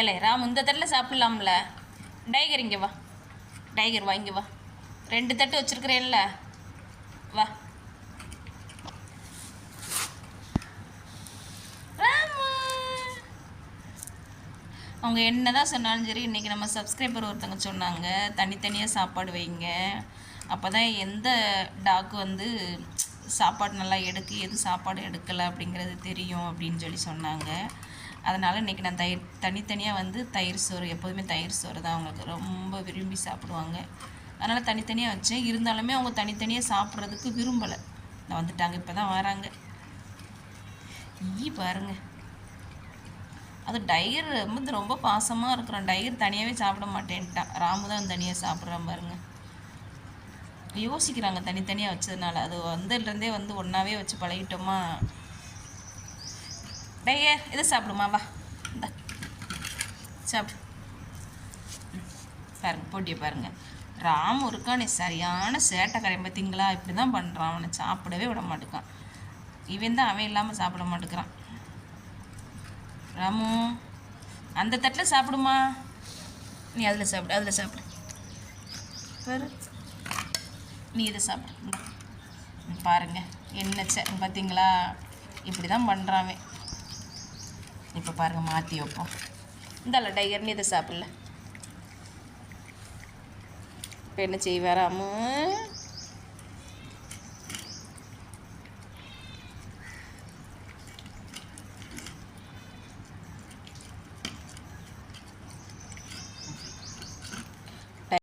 ஏலே ராம் இந்த தட்டில் சாப்பிட்லாம்ல. டைகர் இங்கே வா. டைகர் வா இங்கே வா. ரெண்டு தட்டு வச்சுருக்கிறேன்ல. வா. அவங்க என்ன தான் சொன்னாலும் சரி இன்றைக்கி நம்ம சப்ஸ்கிரைபர் ஒருத்தவங்க சொன்னாங்க தனித்தனியாக சாப்பாடு வைங்க. அப்போ தான் எந்த டாக் வந்து சாப்பாடு நல்லா எடுக்கு எது சாப்பாடு எடுக்கலை அப்படிங்கிறது தெரியும் அப்படின்னு சொல்லி சொன்னாங்க. அதனால் இன்றைக்கி நான் தயிர் தனித்தனியாக வந்து தயிர் சோறு எப்போதுமே தயிர் சோறு தான் அவங்களுக்கு ரொம்ப விரும்பி சாப்பிடுவாங்க. அதனால் தனித்தனியாக வச்சேன். இருந்தாலுமே அவங்க தனித்தனியாக சாப்பிட்றதுக்கு விரும்பலை. நான் வந்துட்டாங்க இப்போ தான் வராங்க. ஈ பாருங்கள் அது டயர் வந்து ரொம்ப பாசமாக இருக்கிறோம் டயர் தனியாகவே சாப்பிட மாட்டேன்ட்டான். ராமு தான் தனியாக சாப்பிட்றான் பாருங்க. யோசிக்கிறாங்க தனித்தனியாக வச்சதுனால. அது வந்ததுலேருந்தே வந்து ஒன்றாவே வச்சு பழகிட்டோமா? டேயே இது சாப்பிடுமா வா இந்த சாப்பிடு ம், பாருங்க போட்டியை பாருங்க ராமு நீ சரியான சேட்டை சேட்டைக்காரன் பார்த்தீங்களா இப்படி தான் பண்ணுறான் அவனை சாப்பிடவே விட மாட்டேக்கான் இவன் தான் அவன் இல்லாமல் சாப்பிட மாட்டேங்கிறான் ராமு அந்த தட்டில் சாப்பிடுமா நீ அதில் சாப்பிடு அதில் சாப்பிடு பாரு நீ இதை சாப்பிடு பாருங்கள் பாருங்க என்ன சே பார்த்தீங்களா இப்படி தான் பண்ணுறான் இப்போ பாருங்கள் மாற்றி வைப்போம். இந்தால டைகர் நீ இதை சாப்பிடல. இப்போ என்ன செய்வாராமல்